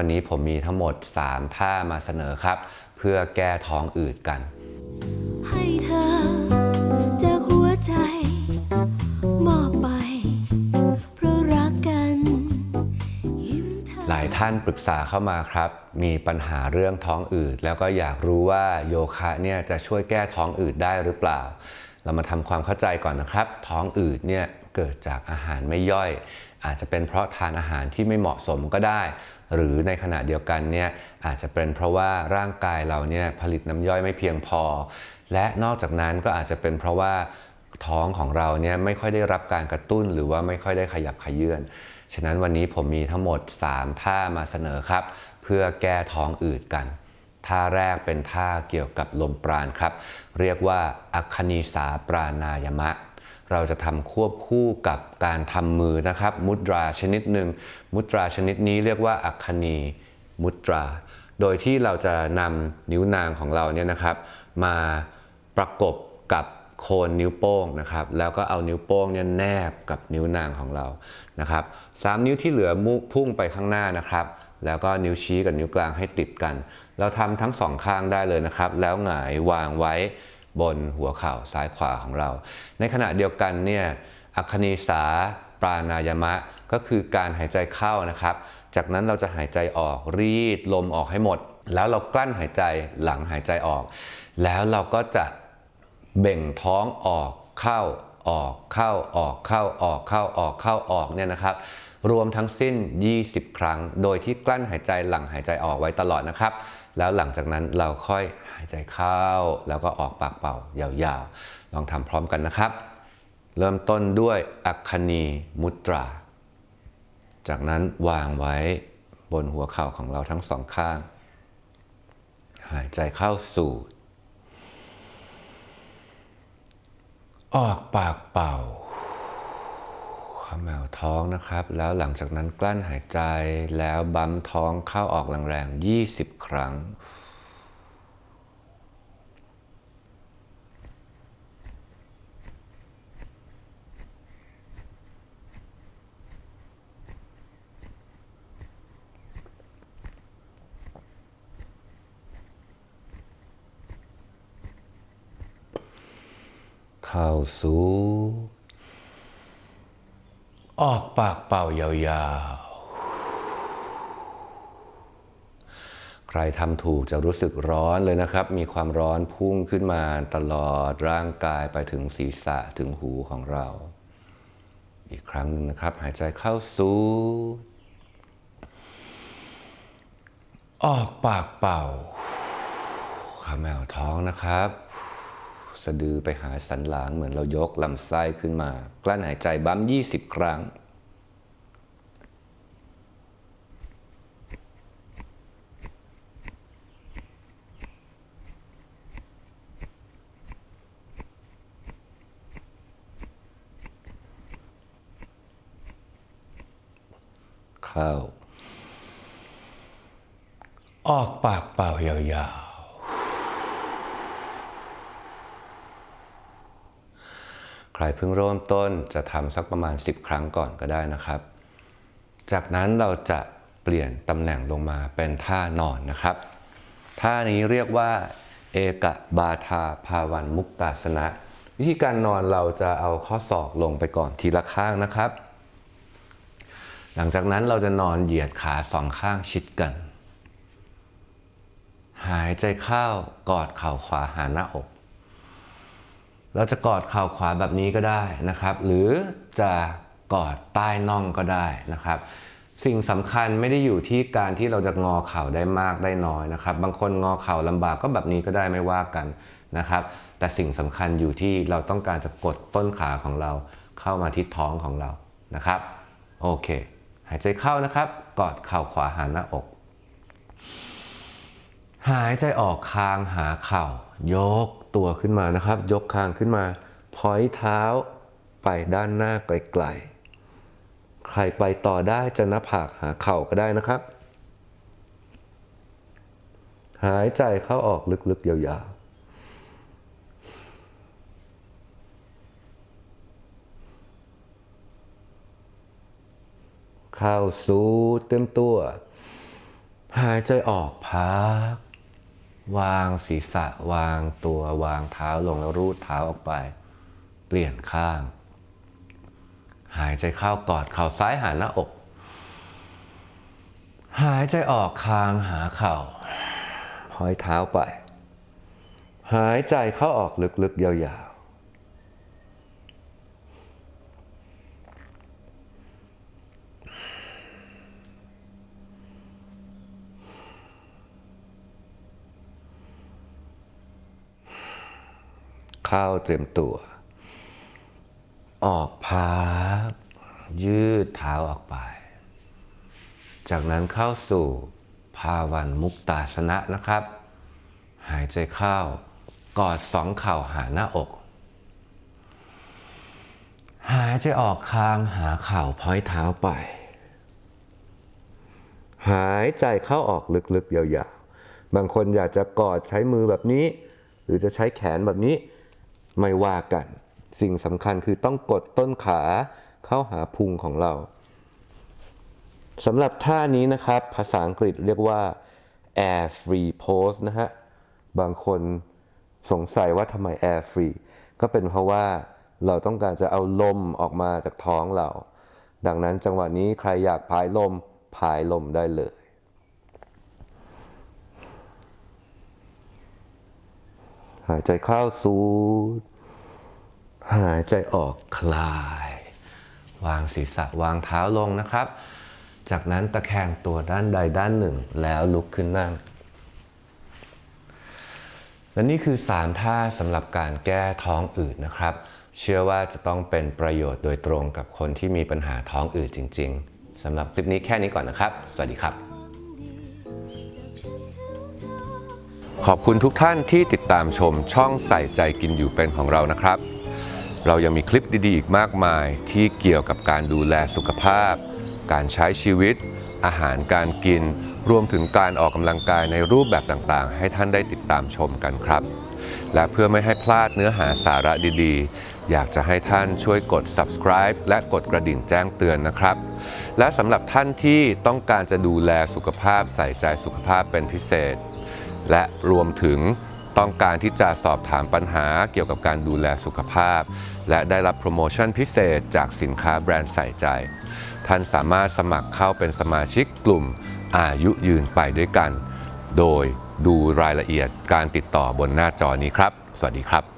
วันนี้ผมมีทั้งหมด 3 ท่ามาเสนอครับ เพื่อแก้ท้องอืดกัน ให้เธอจากหัวใจ มอบไป เพราะรักกันยิ้มเธอหลายท่านปรึกษาเข้ามาครับ มีปัญหาเรื่องท้องอืดแล้วก็อยากรู้ว่าโยคะเนี่ยจะช่วยแก้ท้องอืดได้หรือเปล่า เรามาทำความเข้าใจก่อนนะครับ ท้องอืดเนี่ยเกิดจากอาหารไม่ย่อย อาจจะเป็นเพราะทานอาหารที่ไม่เหมาะสมก็ได้ หรือในขณะเดียวกันเนี่ยอาจจะเป็นเพราะว่าร่างกายเราเนี่ยผลิตน้ำย่อยไม่เพียงพอ และนอกจากนั้นก็อาจจะเป็นเพราะว่าท้องของเราเนี่ยไม่ค่อยได้รับการกระตุ้น หรือว่าไม่ค่อยได้ขยับขยื่นฉะนั้นวันนี้ผมมีทั้งหมด 3 ท่ามาเสนอครับ เพื่อแก้ท้องอืดกัน ท่าแรกเป็นท่าเกี่ยวกับลมปราณครับ เรียกว่าอัคคณีสาปราณายมะ เราจะทำควบคู่กับการทำมือนะครับ มุตราชนิดหนึ่งมุตราชนิดนี้เรียกว่าอัคคณีมุตรา โดยที่เราจะนำนิ้วนางของเราเนี่ยนะครับ มาประกบกับโคนนิ้วโป้งนะครับ แล้วก็เอานิ้วโป้งเนี่ยแนบกับนิ้วนางของเรานะครับสามนิ้วที่เหลือมุพุ่งไปข้างหน้านะครับ แล้วก็นิ้วชี้กับนิ้วกลางให้ติดกัน เราทำทั้งสองข้างได้เลยนะครับ แล้วหงายวางไว้ บนหัวเข่าซ้ายขวาของเรา ในขณะเดียวกันเนี่ยอัคคณีสาปราณายมะก็คือการหายใจเข้านะครับ จากนั้นเราจะหายใจออกรีดลมออกให้หมด แล้วเรากลั้นหายใจหลังหายใจออก แล้วเราก็จะเบ่งท้องออกเข้าออกเข้าออกเข้าออกเข้าออกเข้าออกเนี่ยนะครับ รวมทั้งสิ้น 20 ครั้ง โดยที่กลั้นหายใจหลังหายใจออกไว้ตลอดนะครับ แล้วหลังจากนั้นเราค่อยหายใจเข้า แล้วก็ออกปากเป่ายาวๆ ลองทำพร้อมกันนะครับ เริ่มต้นด้วยอัคคณีมุตรา จากนั้นวางไว้บนหัวเข่าของเราทั้งสองข้าง หายใจเข้าสูดออกปากเป่า ขมวท้องนะครับ แล้วหลังจากนั้นกลั้นหายใจแล้วบั้มท้องเข้าออกแรงๆ 20 ครั้งเข้าสู่ ออกปากเป่ายาวๆ ใครทำถูกจะรู้สึกร้อนเลยนะครับ มีความร้อนพุ่งขึ้นมาตลอดร่างกายไปถึงศีรษะถึงหูของเรา อีกครั้งหนึ่งนะครับ หายใจเข้าสู่ออกปากเป่าขาแมวท้องนะครับ สะดือไปหาสันหลังเหมือนเรายกลำไส้ขึ้นมา กลั้นหายใจบั้ม20 ครั้ง เข้า ออกปากเป่ายาวๆ ใครเพิ่งเริ่มต้นจะทำสักประมาณ 10 ครั้งก่อนก็ได้นะครับ จากนั้นเราจะเปลี่ยนตำแหน่งลงมาเป็นท่านอนนะครับ ท่านี้เรียกว่าเอกบาทาภาวันมุกตาสนะ วิธีการนอนเราจะเอาข้อศอกลงไปก่อนทีละข้างนะครับ หลังจากนั้นเราจะนอนเหยียดขาสองข้างชิดกัน หายใจเข้ากอดเข่าขวาหาหน้าอก เราจะกอดเข่าขวาแบบนี้ก็ได้นะครับ หรือจะกอดใต้น่องก็ได้นะครับ สิ่งสำคัญไม่ได้อยู่ที่การที่เราจะงอเข่าได้มากได้น้อยนะครับ บางคนงอเข่าลำบากก็แบบนี้ก็ได้ไม่ว่ากันนะครับ แต่สิ่งสำคัญอยู่ที่เราต้องการจะกดต้นขาของเราเข้ามาที่ท้องของเรานะครับ โอเค หายใจเข้านะครับ กอดเข่าขวาหาหน้าอก หายใจออกคางหาเข่ายก ตัวขึ้นมานะครับ ยกคางขึ้นมาพอยเท้าไปด้านหน้าไกลๆ ใครไปต่อได้จะน้าผากหาเข่าก็ได้นะครับ หายใจเข้าออกลึกๆ ยาวๆเข้าสู่เต็มตัว หายใจออกพัก วางศีรษะวางตัววางเท้าลงแล้วรูดเท้าออกไป เปลี่ยนข้าง หายใจเข้ากอดเข่าซ้ายหาหน้าอก หายใจออกคางหาเข่าพอยเท้าไป หายใจเข้าออกลึกๆยาวๆ เข้าเตรียมตัว ออกพักยืดเท้าออกไป จากนั้นเข้าสู่ภาวันมุกตาสนะนะครับ หายใจเข้ากอดสองเข่าหาหน้าอก หายใจออกคางหาเข่าพ้อยเท้าไป หายใจเข้าออกลึกๆยาวๆ บางคนอยากจะกอดใช้มือแบบนี้ หรือจะใช้แขนแบบนี้ ไม่ว่ากัน สิ่งสำคัญคือต้องกดต้นขาเข้าหาพุงของเราสำหรับท่านี้นะครับ ภาษาอังกฤษเรียกว่า air free pose นะฮะ บางคนสงสัยว่าทำไม air free ก็เป็นเพราะว่าเราต้องการจะเอาลมออกมาจากท้องเรา ดังนั้นจังหวะนี้ใครอยากพายลมพายลมได้เลย หายใจเข้าสูดหายใจออกคลาย วางศีรษะวางเท้าลงนะครับ จากนั้นตะแคงตัวด้านใดด้านหนึ่งแล้วลุกขึ้นนั่ง และนี่คือ 3 ท่าสำหรับการแก้ท้องอืดนะครับ เชื่อว่าจะต้องเป็นประโยชน์โดยตรงกับคนที่มีปัญหาท้องอืดจริง ๆสำหรับคลิปนี้แค่นี้ก่อนนะครับ สวัสดีครับ ขอบคุณทุกท่านที่ติดตามชมช่องใส่ใจกินอยู่เป็นของเรานะครับ เรายังมีคลิปดีๆ อีกมากมายที่เกี่ยวกับการดูแลสุขภาพ การใช้ชีวิต อาหารการกิน รวมถึงการออกกำลังกายในรูปแบบต่างๆ ให้ท่านได้ติดตามชมกันครับ และเพื่อไม่ให้พลาดเนื้อหาสาระดีๆ อยากจะให้ท่านช่วยกด subscribe และกดกระดิ่งแจ้งเตือนนะครับ และสำหรับท่านที่ต้องการจะดูแลสุขภาพใส่ใจสุขภาพเป็นพิเศษ และรวมถึงต้องการที่จะสอบถามปัญหาเกี่ยวกับการดูแลสุขภาพ และได้รับโปรโมชั่นพิเศษจากสินค้าแบรนด์ใส่ใจ ท่านสามารถสมัครเข้าเป็นสมาชิกกลุ่มอายุยืนไปด้วยกัน โดยดูรายละเอียดการติดต่อบนหน้าจอนี้ครับ สวัสดีครับ